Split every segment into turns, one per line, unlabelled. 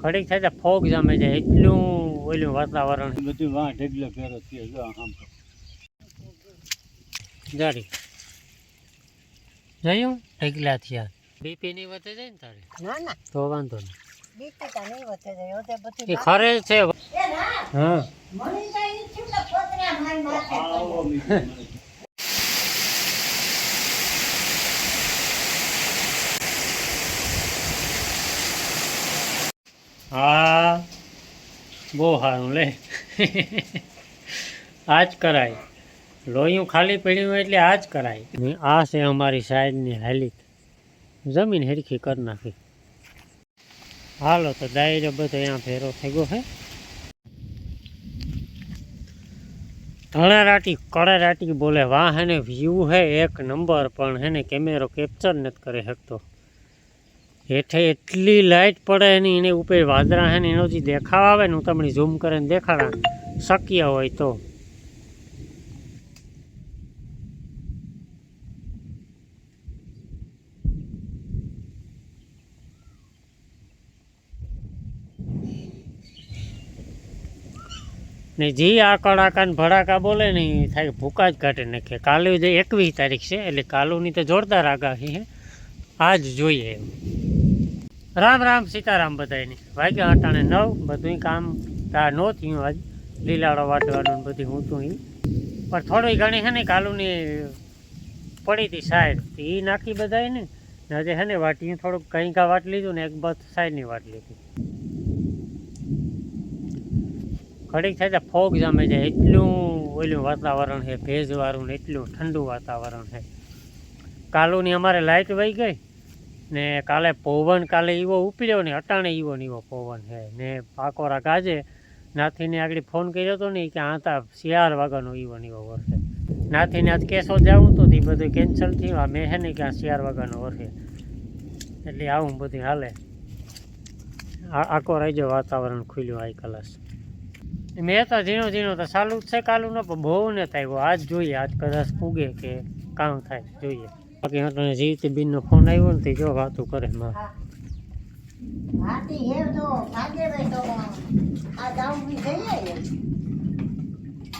ઘડીક થાય તો ફોગ જામે છે એટલું ઓલું વાતાવરણ
બધું વાં ઢગલો ફેરો થયો જો આમ
જારી જોયું? ઢગલા થયા. બીપી નહીં વધે જાય ને તારે?
ના ના.
તો વાંધો નહીં.
બીપી તા નહીં વધે જાય ઓતે બધી
એ ખરે છે. હા.
મને તો ઈ થયું પોતરા મારી માથે
હા. બહુ સારું લે. આ જ કરાય. લોહીયું ખાલી પડ્યું હોય એટલે આ જ કરાય આ છે અમારી સાઈડની હાલિત. જમીન હેરખી કરી નાખી. હાલો તો ડાયરો બધો અહીંયા ફેરો થઈ ગયો હે. ધણા રાટી કડા રાટી બોલે વાહ હેને વ્યૂ હે એક નંબર, પણ હેને કેમેરો કેપ્ચર નથી કરી શકતો. હેઠે એટલી લાઇટ પડે ને એને ઉપર વાદરા હે ને એનો જે દેખાવ આવે ને, હું તમને ઝૂમ કરીને દેખાડા. શક્ય હોય તો. ને જે આ કડાકા ને ભડાકા બોલે ને થાય ભૂકા જ કાઢી નાખે. કાલે એકવીસ તારીખ છે, એટલે કાલુની તો જોરદાર આગાહી છે આજ જોઈએ. રામ રામ સીતારામ બધાયની. વાગ્યા અટાણે નવ બધું કામ તાર ન થયું આજ. લીલાડો વાટવાનું બધું હું ઈ પણ થોડી ઘણી છે ને કાલુની પડી હતી સાઈડ એ નાખી બધાય ને હજે છે ને વાટી થોડુંક કંઈ કા વાટ લીધું ને એક બસ સાઈડની વાટ લીધી. ઘડીક થાય ફોગ જામે જાય એટલું ઓલું વાતાવરણ છે, ભેજવાળું ને એટલું ઠંડુ વાતાવરણ છે. કાલુની અમારે લાઇટ વહી ગઈ. ને કાલે પવન કાલે એવો ઉપડ્યો ને અટાણે એવો ને એવો પવન છે ને પાકોરા ગાજે નાથીને આગળ ફોન કર્યો હતો ને કે આ તા શિયાળ વાગ્યાનો એવો ને વરસે. નાથીને આજ કેસો જવું તો એ બધું કેન્સલ થયું. આ મેં છે ને કે આ શિયાળ વાગ્યાનો વર્ષે એટલે આવું બધું હાલે. આખો રાજ્ય વાતાવરણ ખુલ્યું આ કલાસ. મેં તો ઝીણો ઝીણો તો ચાલુ જ છે, કાલું ન પણ બહુ ને થાય. આજ જોઈએ, આજ કદાચ પૂગે કે કામ થાય, જોઈએ. બાકી હટને જીવતી બેનનો ફોન આવ્યો ને તે જો વાતું કરે માં
હા. હાથી હે તો ભાગે વે તો આ જાવું બી જઈએ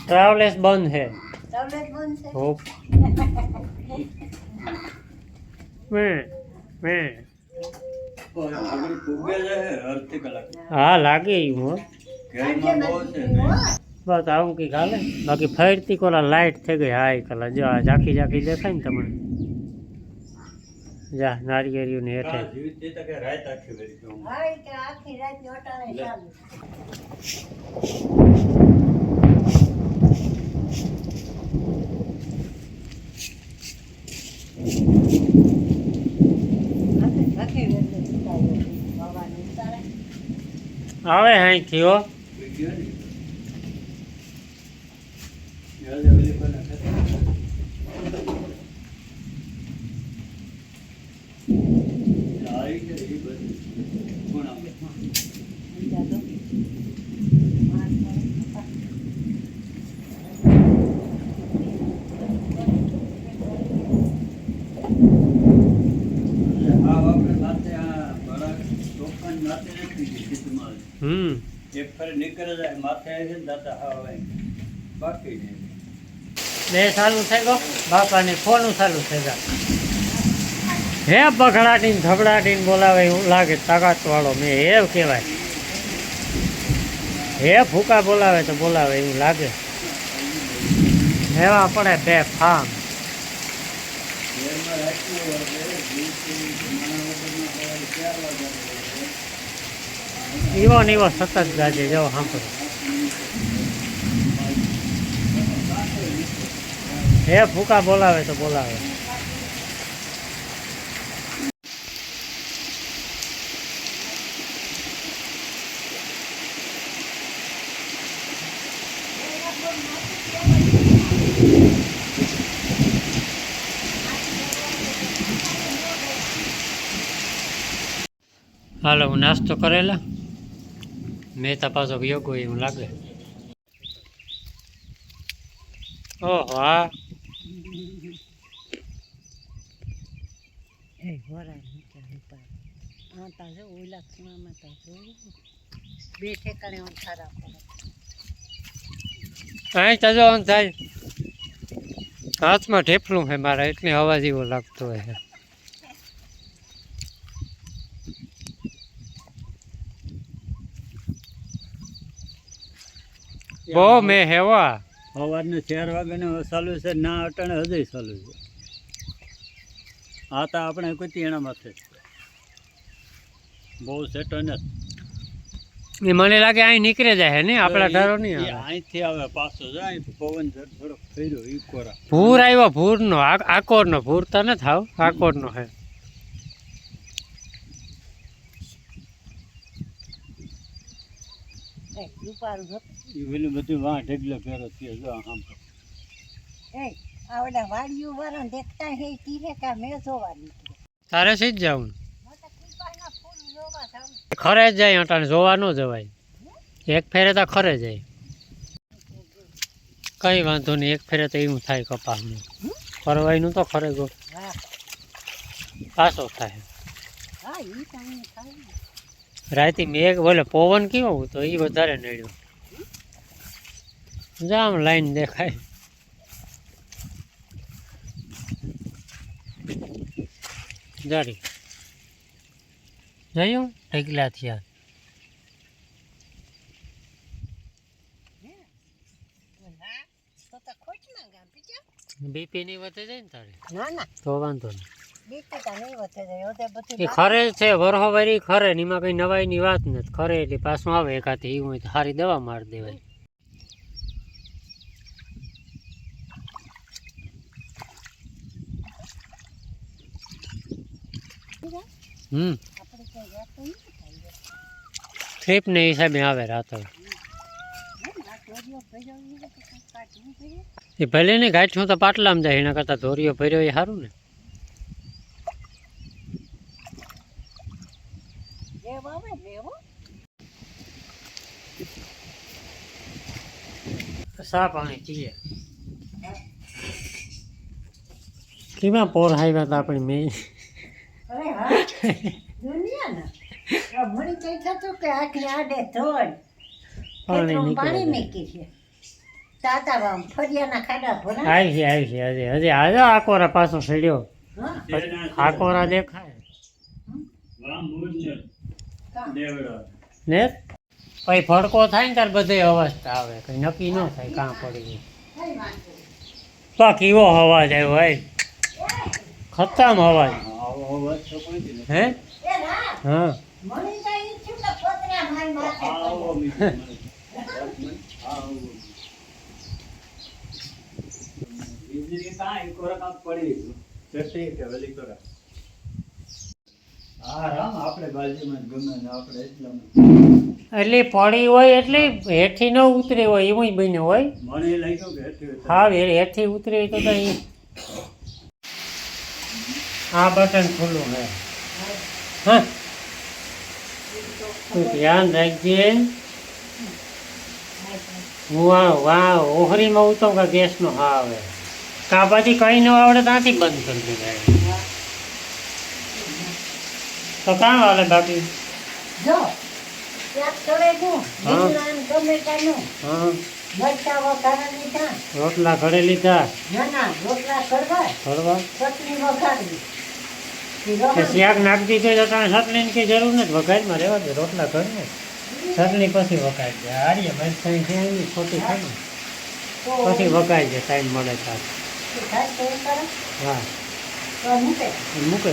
ટ્રાવેલ્સ બંધ છે
તબલેટ બંધ છે.
હોપ મેં મેં
આગળ પૂગે છે અડધી કલાક?
હા લાગે એવું હો.
ઘરમાં બહુ છે ને.
બસ આવું કંઈક હાલે. બાકી ફરતી કોલા લાઇટ થઈ ગઈ હાઈ કલા. જો આ ઝાંખી ઝાંખી દેખાય ને તમને. જા નારિયેળિયું ને હેઠે
કે રાત આખી.
હા. કે આખી રાત ચાલુ.
આવે હાઈ થયો
વિડિયો ને. યાદ ઓલી પણ હતી. આવી છે એ બધી. કોણ આપે?
બીજા તો માર પર.
આ આપણે માથે આ ભડાક તોફાન માથે નથી દીધી તમારે.
હમ
એક ફરે નીકળે જાય માથે આવી છે ને દાદા હા હવે બાકી નહીં
બે ચાલુ થઈ ગયો બાપાની ફોનું ચાલુ થઈ ગયા હે બગડાટીને ધબડાટીને બોલાવે એવું લાગે તાકાત વાળો મેં હે કહેવાય. હે ફૂકા બોલાવે તો બોલાવે એવું લાગે. હેવા પડે બે ફામ. ઈવો ને ઈવો સતત ગાજે જવો સાંભળો. હે ભૂકા બોલાવે તો બોલાવે હાલો હું નાસ્તો કરેલા મેં તો પાછો યોગો એવું લાગે ઓહો હા
એ વરાળ નીચે ઉતારે. હા તાજો ઓલા ખૂણામાં તો જોયું બે ઠેકાણે સારા પડે.
અહીં તજો થાય. હાથમાં ઢેફલું છે મારા એટલે અવાજ એવો લાગતો હોય છે બહુ મેં હેવા.
સવારને ચાર વાગ્યાને ચાલુ છે ના અટાણે હજે ચાલુ છે. આ તો આપણે કોઈ એના માથે બહુ સેટો નથી
એ મને લાગે અહીં નીકળે જાય ને આપણા ઢારો નહીં આવે.
અહીંથી આવે પાછો જાય પવન થોડોક ફર્યો ઈ કોરા.
ભૂર આવ્યો ભૂરનો આ- આકોરનો ભૂર તો ન થાવ આકોરનો હે.
એ
બધું વાં ઢગલે ફેરો થયો જો આમ
એ આવડા વાડીઓ વાળા દેખતા હે કી હે કા મેં જોવા
તારે સી જોવા
જાઉં
ખરે જ જાય અટાણે જોવા ન જવાય. એક ફેરે તો ખરે જાય. કઈ વાંધો નહીં એક ફેરે તો એવું થાય કપાસનું. ફરવાયનું તો ખરે ગો. પાછો થાય. રાતે મેઘ બોલે પવન કેવો તો એ વધારે નડ્યો. જામ લાઈન દેખાય. જારી જોયું? ઢગલા થયા. બીપી ની વધે જાય ને તારે?
ના ના.
તો વાંધો નહીં. એ ખરે છે છે વરહોવારી ખરે એમાં કઈ નવાઈ ની વાત નથી. ખરે એટલે પાછું આવે એકાથી એવું હોય સારી દવા મારી દેવાય. હમ.
આપણે કઈ વાત તો નહીં થાય
ટ્રીપ ને હિસાબે આવે રાતો. એ ભલે ને ગાંઠ્યું તો પાટલામાં જાય એના કરતાં ધોરીઓ ભર્યો એ સારું ને. સા પાણી ચીએ કેમાં પોર હાવ્યા હતા આપણી મેં?
અરે હા. દુનિયાના. આ કઈ થતું કે આટલે આડે ધોડ
પાણી
ખેતરમાં પાણી
નીકળે
મૂકી છે. તાતા વામ ફરિયાના ખાડા ભરા
આવી છે આવી છે હજી હજી આજે આકોરા પાછો સડ્યો. આકોરા દેખાય.
ને
પછી ફડકો થાય ને ત્યારે બધે અવસ્થા આવે. કઈ નક્કી ન થાય કાં પડી. તો કેવો અવાજ આવ્યો ભાઈ ખતમ અવાજ.
કોઈ.
હે? હા.
કાંઈ
એટલે પડી હોય એટલે હેઠી ન ઉતરી હોય એવું બન્યું હોય.
હા હેઠી ઉતરે.
હા એ ઉતરી હોય તો તો ઈ આ બટન ખુલ્લું હે. હા? તું ધ્યાન રાખજે. વાહ વા ઓહરીમાં ઉતમ કે ગેસનો હા આવે. કાબાથી કઈ ન આવડે ત્યાંથી બંધ કરી દેવાય. તો કાં આવે બાકી?
જો
હા. હા. રોટલા ઘડે લીધા.
રોટલા કરવા ચટણી
કે. શાક નાખી દીધું તો તાણે ચટણીની કઈ જરૂર નથી. વઘારમાં રહેવા દે રોટલા ઘરને. ચટણી પછી વઘાર દે. હારીએ મરચાં છે એની ખોટી ને
તો
પછી વઘાર છે ટાઈમ મળે તાર
ઈ થાય તો એમ કરે?
હા.
મૂકે?
છે મૂકે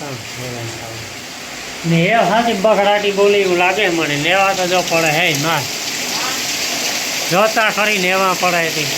કામ ને એ હાથી બગડાટી બોલી એવું લાગે મને. લેવા તો જો પડે હે ના. જોતા ખરી લેવા પડે હતી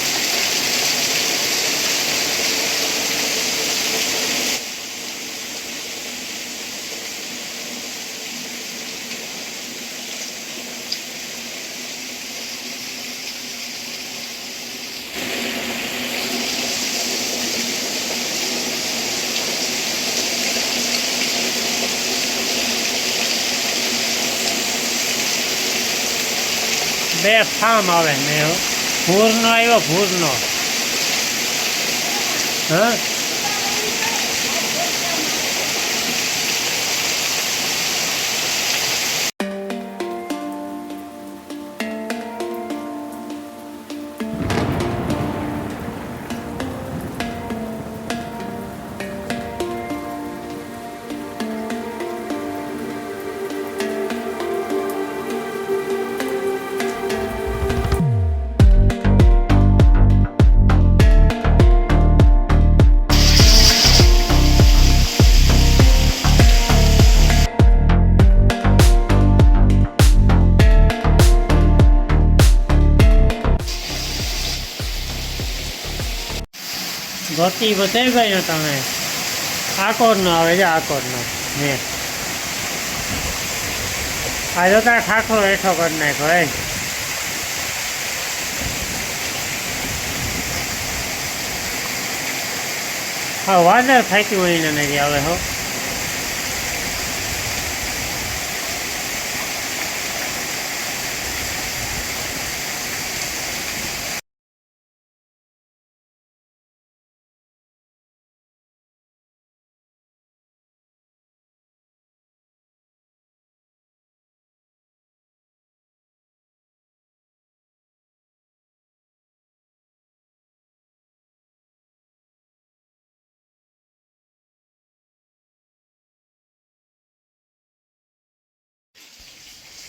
બે આવે ને ભૂરનો આવ્યો ભૂરનો. હા? બત્તી બતાવી ગઈ ને તમે આકોરનો આવે છે આકોરનો ને આ જો તાર ખાખરો હેઠો કરી નાખ્યો એ હા, વાદળ ફાટ્યું હોય ને નથી આવે, હો.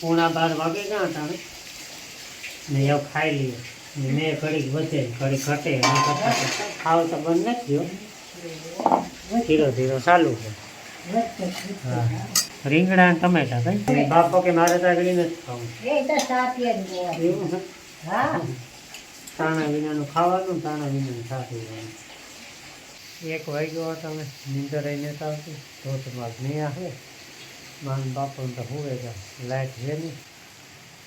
પૂણા બાર વાગે ક્યાં હતા ને એવું ખાઈ લઈએ મેં ઘડીક વધે ઘડીક ઘટે. ખાવ તો બંધ નથી થયો. ધીરો ધીરો ચાલુ છે. હા. રીંગણા અને ટમેટા કઈ? બાપો કે મારે તો આગળ નથી ખાવું. એવું છે? તાણા વિનાનું ખાવાનું તાણા વિનાનું સાથી એક વાગ્યો તમે નીંદર આવતી તો તમારે નહીં આવે. માન બાપો તો હોવે તો લાઈટ છે નહીં.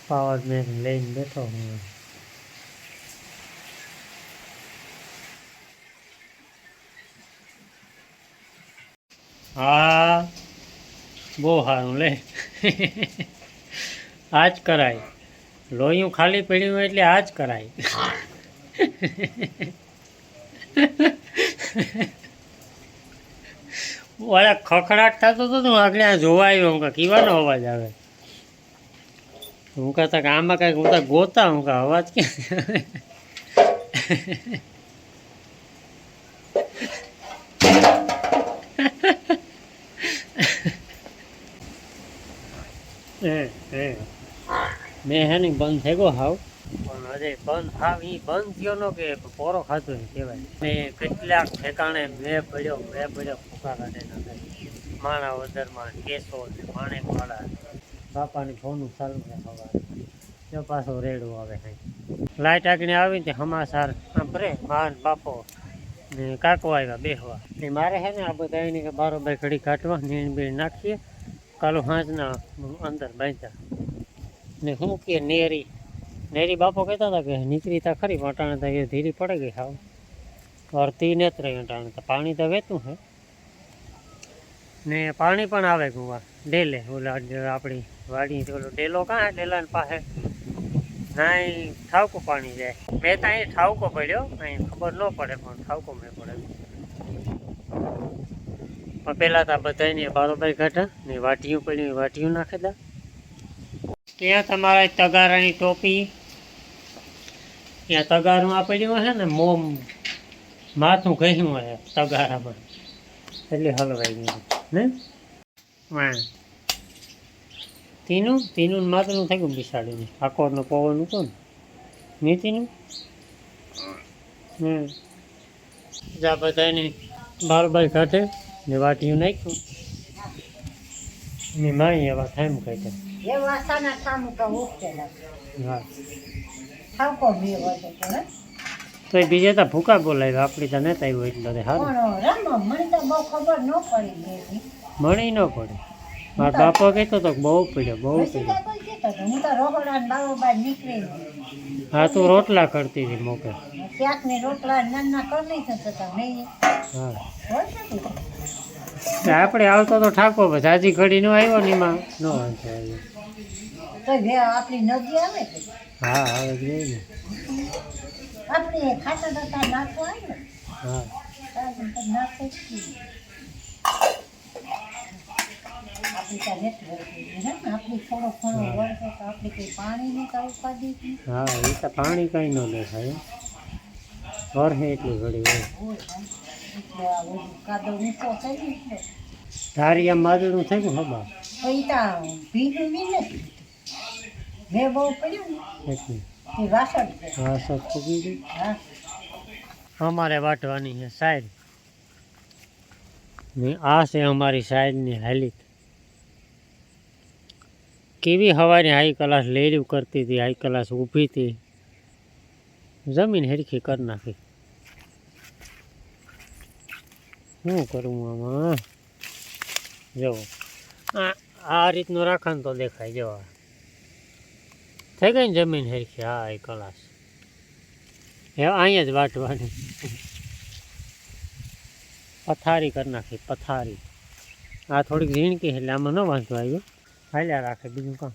પાવર બેંક લઈને બેઠો હું. હા, બહુ સારું લે. આજ કરાય. લોહીયું ખાલી પીડ્યું હોય એટલે આ જ કરાય. ઓલા ખખડાટ થતો હતો ને આગળ આ જોવા આવ્યો. હું કાં કીવાનો અવાજ આવે. હું કહેતા કે આમાં કાંઈક હું તો ગોતા, હું કાં અવાજ એ. મેં હે ને બંધ થઈ ગયો હાવ. પણ અરે બંધ બંધ થયો નો કે પોરો ખાતો એમ મેં પડ્યો મેં પડ્યો ફૂકા માણા વદરમાં કેસો ને પાછો રેડો આવે લાઈટ આગળ આવી ને તે હમાસાર સાંભળે માન બાપો. ને કાકો આવ્યા બેહવા. ને મારે છે ને આ બધા એને કે બારોબાર ઘડી કાઢવા નીણ બીણ નાખીએ. કાલો હાંજના અંદર બાંધ્યા. ને હું કે નેરી નેરી બાપો કહેતા હતા કે નીકળી તા ખરી, પણ અટાણે તો એ ધીરી પડે ગઈ હાવ. અડધી નથી રહી અટાણે તો પાણી તો વહેતું છે ને પાણી પણ આવે ગુવા ડેલે, ઓલા જે આપણી વાડી ઓલો ડેલો કાં ડેલાની પાસે નાઈ ઠાવકો પાણી જાય. મેં તો અહીં ઠાવકો પડ્યો, અહીં ખબર ન પડે, પણ ઠાવકો મેં પડે. પણ પહેલાં તો આ બધાની બારોબાર કાઢા ને વાટીયું પડ્યું એ વાટીયું નાખી દા ત્યાં તમારે તગારાની ટોપી. ત્યાં તગારું આ પડ્યું છે ને, મોમ, માથું કહ્યું હોય તગારામાં. એટલે હલવાઈ ગયું, ને? હા તીનું તીનું માથું થઈ ગયું બિસાડીને આકોરનું પવન હતો ને. નીતિનું હમ. જા બધાની બાર બાર કાઢે ને વાટીયું નાખ્યું. ને મારી એવા થાય એમ
એ ઠામ તો ઉકેલા
હા.
ઠાવકો બે વધે તો
એ બીજે તો ભૂકા બોલાવ્યો આપણી તો નતા આવ્યો એટલે તો
રમો મને તો બહુ ખબર ન પડી
મળી ન પડે. મારા બાપો કહેતો તો બહુ પીડ્યો બહુ પડ્યો.
હું તો રોકડા ને બારોબાર નીકળી
હા તું રોટલા કરતી હતી મોકે.
ક્યાંક ને રોટલા નાના કરી નહીં થતા નહીં
હા. આપણે આવતો તો ઠાકો હાજી ઘડી નો આવ્યો ને એમાં. નો વાંધો આવ્યો.
તો બે આપણી નદી આવે કે
હા આવે જ નહીં ને.
આપણે ખાતા ખાતા નાખવા આવે
હા.
નાખે આપણી ત્યાં નથી વળગી. આપણી થોડો ઘણો
હા.
તો આપણે કંઈ પાણીની કાંઈ ઉપાધિ
હા એ તો પાણી કઈ ન દેખાય. વરહે એટલી ઘડી હોય.
કાદવ ઊંચો થઈ ગયો.
ધારિયા માદળું થઈ ગયું હબા
તો ઈ ત્યાં ભીનું બી નથી. મેં બહુ પડ્યું ને? એ વાસણ છે.
હા ગઈ
હા.
અમારે વાટવાની છે સાઈડ ને આ છે અમારી સાઈડની હાલિત. કેવી હવાની હાઈ ક્લાસ લેર્યું કરતી હતી હાઈ ક્લાસ ઊભી હતી. જમીન હેરખી કરી નાખી. શું કરું આમાં? જો આ આ રીતનું રાખે તો દેખાય જો આ. થઈ ગઈ ને જમીન હરખી. હા, એ કલાસ. એ અહીંયા જ વાટવાની. પથારી કરી નાખી, પથારી. આ થોડીક ઝીણકી એટલે આમાં ન વાંધો આવ્યો. હાલ્યા રાખે બીજું કામ.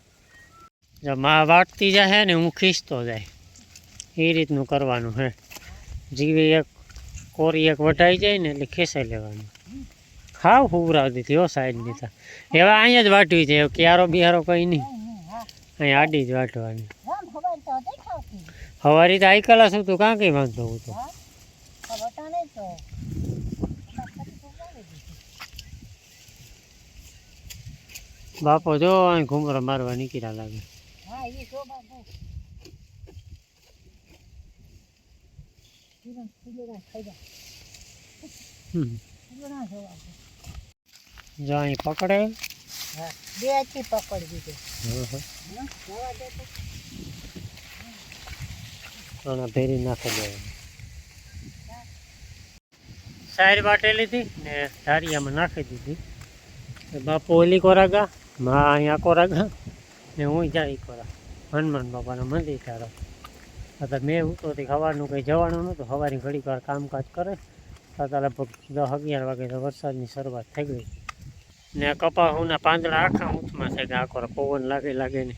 જો મા વાટતી જાય ને હું ખીસતો જાય. એ રીતનું કરવાનું હે. જીવી એક, કોરી એક વટાઈ જાય ને એટલે ખેંચાઈ લેવાનું. ખાવ હુવરાવી હતી હો સાઈડ નહીં એવા અહીંયા જ વાટવી છે, ક્યારો બિયારો કંઈ નહીં. અહીંયા આડી જ વાટવાની.
રામ ખબર તો દેખાતી.
હવારી તો આઈ કલાસ હતું કાં કંઈ વાંધો હું તો?
ખબર તો નહીં તો.
બાપો જો અહીં ઘૂમરો મારવા નીકળ્યા લાગે.
હા એ જો બાબુ કિરણ કિરણ ખાઈ જા
હમ.
કિરણ જોવા
જો અહીં પકડે.
હા બેથી પકડવી દે
ભેરી નાખી દેવાનું સાઈડ વાટે લીધી ને ધારિયામાં નાખી દીધી. બાપુ ઓલી કોરાગા મા અહીંયા કોરાગા ને હું જાય કોરા. હનુમાન બાપાના મંદિર તારો અત્યારે મેં ઉતરતી સવારનું કંઈ જવાનું નહોતું સવારે ઘડીક વાર કામકાજ કરે. અત્યારે લગભગ દસ અગિયાર વાગે તો વરસાદની શરૂઆત થઈ ગઈ. ને કપાસના પાંદડા આખા ઊંચમાં છે કે આખો પવન લાગે લાગે ને.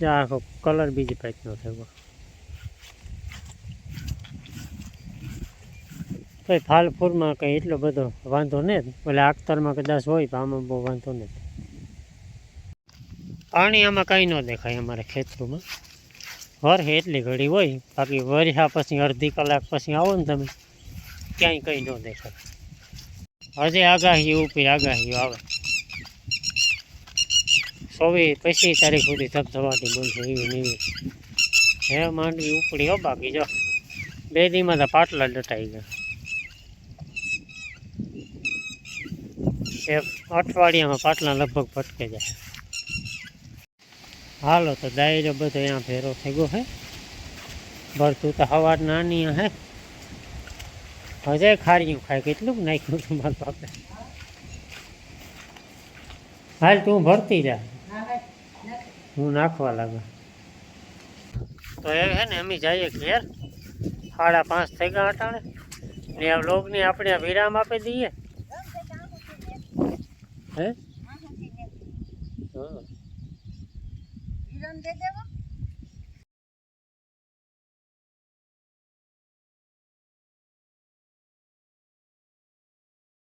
જ્યાં આખો કલર બીજી ટાઈપનો થયો તો ફાલ કંઈ એટલો બધો વાંધો નહીં એટલે અખ્તરમાં કદાચ હોય, પણ આમાં બહુ વાંધો નહીં પાણી આમાં કંઈ ન દેખાય અમારે ખેતરોમાં. વરસે એટલી ઘડી હોય, બાકી વરસા પછી અડધી કલાક પછી આવો ને તમે. ક્યાંય કંઈ ન દેખાય. હજી આગાહી, ઉપર આગાહી આવે. ચોવીસ પચીસ તારીખ સુધી ધબધબાટી બનશે એવી ને એવી. હે માંડવી ઉપડી હો બાકી જો. બે દીમાં તો પાટલા ડટાઈ ગયા. એક અઠવાડિયામાં પાટલા લગભગ ભટકે જાય. હાલો તો ડાયરો બધો અહીંયા ભેરો થઈ ગયો હે. ભરતું તો હવાર નાની હે. હજે ખારીયું ખાય કેટલું નાખ્યું હતું મારા બાપે. હાલ તું ભરતી જા.
હા
નાખવા લાગે. તો એ છે ને અમે જઈએ ઘેર. સાડા પાંચ થઈ ગયા અટાણે. ને આ લોગને આપણે આ વિરામ આપી દઈએ. હે? હા.
વિરામ દે દેવા.